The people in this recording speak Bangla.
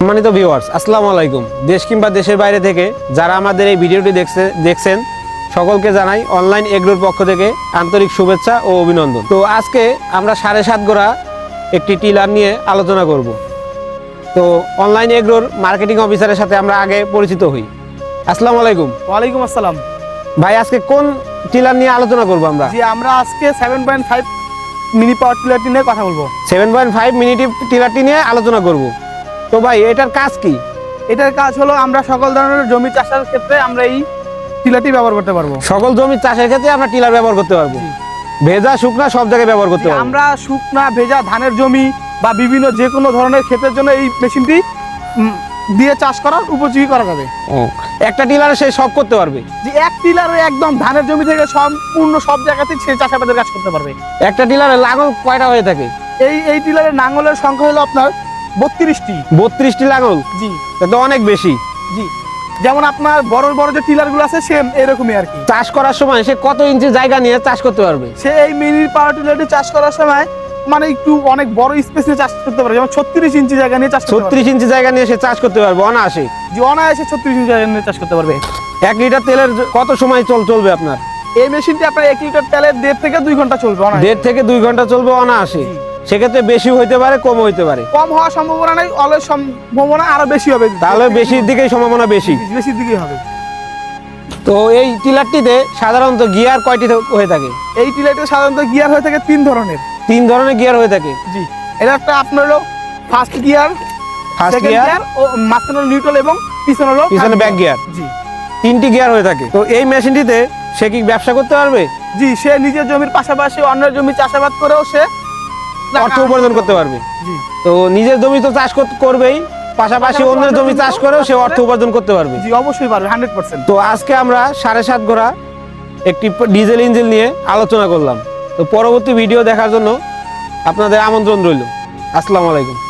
সম্মানিত ভিউয়ার্স আসসালামু আলাইকুম। দেশ কিংবা দেশের বাইরে থেকে যারা আমাদের এই ভিডিওটি দেখছে দেখছেন সকলকে জানাই অনলাইন এগ্রোর পক্ষ থেকে আন্তরিক শুভেচ্ছা ও অভিনন্দন। তো আজকে আমরা সাড়ে সাত গোড়া একটি টিলার নিয়ে আলোচনা করব। তো অনলাইন এগ্রোর মার্কেটিং অফিসারের সাথে আমরা আগে পরিচিত হই। আসসালামু আলাইকুম। ওয়ালাইকুম আসসালাম। ভাই আজকে কোন টিলার নিয়ে আলোচনা করব আমরা? জি আমরা আজকে seven point five mini power টিলারটি নিয়ে কথা বলব। সেভেন পয়েন্ট ফাইভ মিনিট টিলারটি নিয়ে আলোচনা করব। তো ভাই এটার কাজ কি? এটার কাজ হলো আমরা সকল ধরনের জমি চাষের ক্ষেত্রে আমরা এই টিলারটি ব্যবহার করতে পারব। সকল জমি চাষের ক্ষেত্রে আমরা টিলার ব্যবহার করতে পারব। ভেজা শুকনা সব জায়গায় ব্যবহার করতে পারব। আমরা শুকনা ভেজা ধানের জমি বা বিভিন্ন যে কোনো ধরনের ক্ষেতের জন্য এই মেশিনটি দিয়ে চাষ করার উপযোগী করা যাবে। একটা টিলারে সে সব করতে পারবে? যে এক টিলারে একদম ধানের জমি থেকে সম্পূর্ণ সব জায়গাতে সে চাষাবাদের কাজ করতে পারবে। একটা টিলারে লাঙল কয়টা হয়ে থাকে? এই এই টিলারে নাঙ্গলের সংখ্যা হলো আপনার বত্রিশটি। বত্রিশটি লাঙল? জি। তা অনেক বেশি। জি। যেমন আপনার বড় বড় যে টিলারগুলো আছে সেম এরকমই আর কি। চাষ করার সময় সে কত ইঞ্চি জায়গা নিয়ে চাষ করতে পারবে? সে এই মিনি পাওয়ার টিলারটি চাষ করার সময় মানে একটু অনেক বড় স্পেস নিয়ে চাষ করতে পারে যেমন ছত্রিশ ইঞ্চি জায়গা নিয়ে চাষ ছত্রিশ ইঞ্চি জায়গা নিয়ে সে চাষ করতে পারবে অনায়াসে। যে অনায়াসে ছত্রিশ ইঞ্চি জায়গা নিয়ে চাষ করতে পারবে। এক লিটার তেলের কত সময় চল চলবে আপনার? এই মেশিনটি আপনার এক লিটার তেলের দেড় থেকে দুই ঘণ্টা চলবে দেড় থেকে দুই ঘণ্টা চলবে অনায়াসে। জি। সেক্ষেত্রে বেশি হইতে পারে কম হইতে পারে। কম হওয়ার সম্ভাবনা নেই অলয় সম্ভাবনা আরও বেশি হবে। তাহলে বেশির দিকেই সম্ভাবনা বেশি। বেশির দিকেই হবে। তো এই টিলারটিতে সাধারণত গিয়ার কয়টি হয়ে থাকে? এই টিলারটি সাধারণত গিয়ার হয়ে থাকে তিন ধরনের। তিন ধরনের গিয়ার হয়ে থাকে? জি। এটা একটা আপনার হলো first gear first gear gear ও মাঝখানে নিউট্রাল এবং পিছনে হলো পিছনে ব্যাক গিয়ার জি। তিনটি গিয়ার হয়ে থাকে। তো এই মেশিনটিতে সে কি ব্যবসা করতে পারবে? জি সে নিজের জমির পাশাপাশি অন্যের জমি চাষাবাদ করেও সে অর্থ উপার্জন করতে পারবে। তো নিজের জমি তো চাষ করবেই পাশাপাশি অন্যের জমি চাষ করেও সে অর্থ উপার্জন করতে পারবে। জি অবশ্যই পারবে হান্ড্রেড পার্সেন্ট তো আজকে আমরা সাড়ে সাত ঘোড়া একটি ডিজেল ইঞ্জিন নিয়ে আলোচনা করলাম। তো পরবর্তী ভিডিও দেখার জন্য আপনাদের আমন্ত্রণ রইল। আসসালামু আলাইকুম।